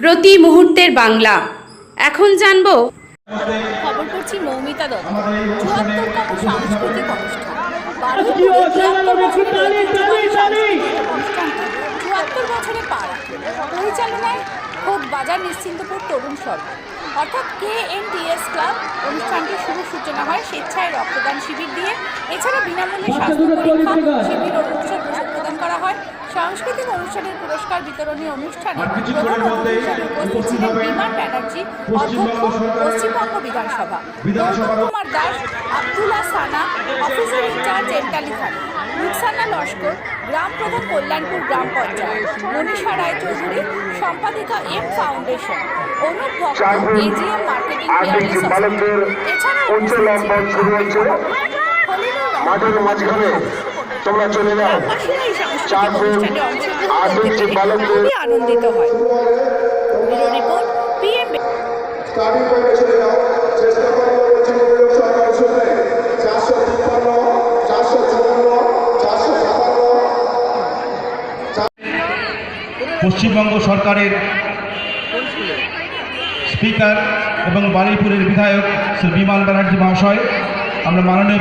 প্রতি মুহূর্তের বাংলা। এখন জানব খবর করছি মৌমিতা দত্ত চুয়াত্তর বছরে পা পরিচালনায় হোক বাজার নিশ্চিন্তপুর তরুণ সরকার। অর্থাৎ কে এন ডিএস ক্লাব অনুষ্ঠানটির শুভ সূচনা হয় স্বেচ্ছায় রক্তদান শিবির দিয়ে। এছাড়া বিনামূল্যে স্বাস্থ্য পরীক্ষা, শিবির ও উৎসব সাংস্কৃতিক অনুষ্ঠানের পুরস্কার বিতরণী অনুষ্ঠানে প্রধান অতিথি হিসেবে উপস্থিত ছিলেন বিমান ব্যানার্জি অধ্যক্ষ Paschimbanga Bidhan Sabha. Gautam Kumar Das Abdullah Sana officer in charge Entally thana Ruksana Laskar গ্রাম প্রধান কল্যাণপুর গ্রাম পঞ্চায়েত মনীষা রায়চৌধুরী সম্পাদিকা এম ফাউন্ডেশন অনুপ ভক্ত এজিএম মার্কেটিং পিয়ারলেস বালকদের এছাড়া উচ্চ লম্বা শুরু হচ্ছে মাঠের মাঝখানে তোমরা চলে যাও। আনন্দিত হয় পশ্চিমবঙ্গ সরকারের স্পিকার এবং বারুইপুরের বিধায়ক শ্রী বিমান ব্যানার্জি মহাশয়, আমরা মাননীয়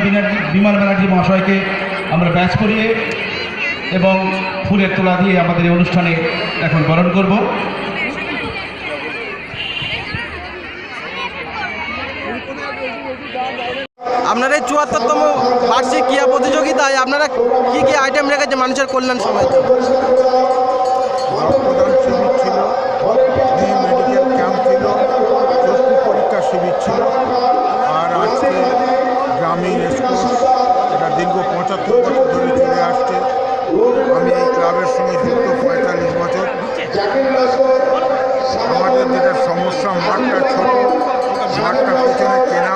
বিমান ব্যানার্জি মহাশয়কে আমরা ব্যাচ করিয়ে এবং ফুলের তোলা দিয়ে আমাদের এই অনুষ্ঠানে এখন বরণ করব। আপনার এই চুয়াত্তরতম বার্ষিক ক্রিয়া প্রতিযোগিতায় আপনারা কি কি আইটেম রেখেছে মানুষের কল্যাণ সময় tiene aquí en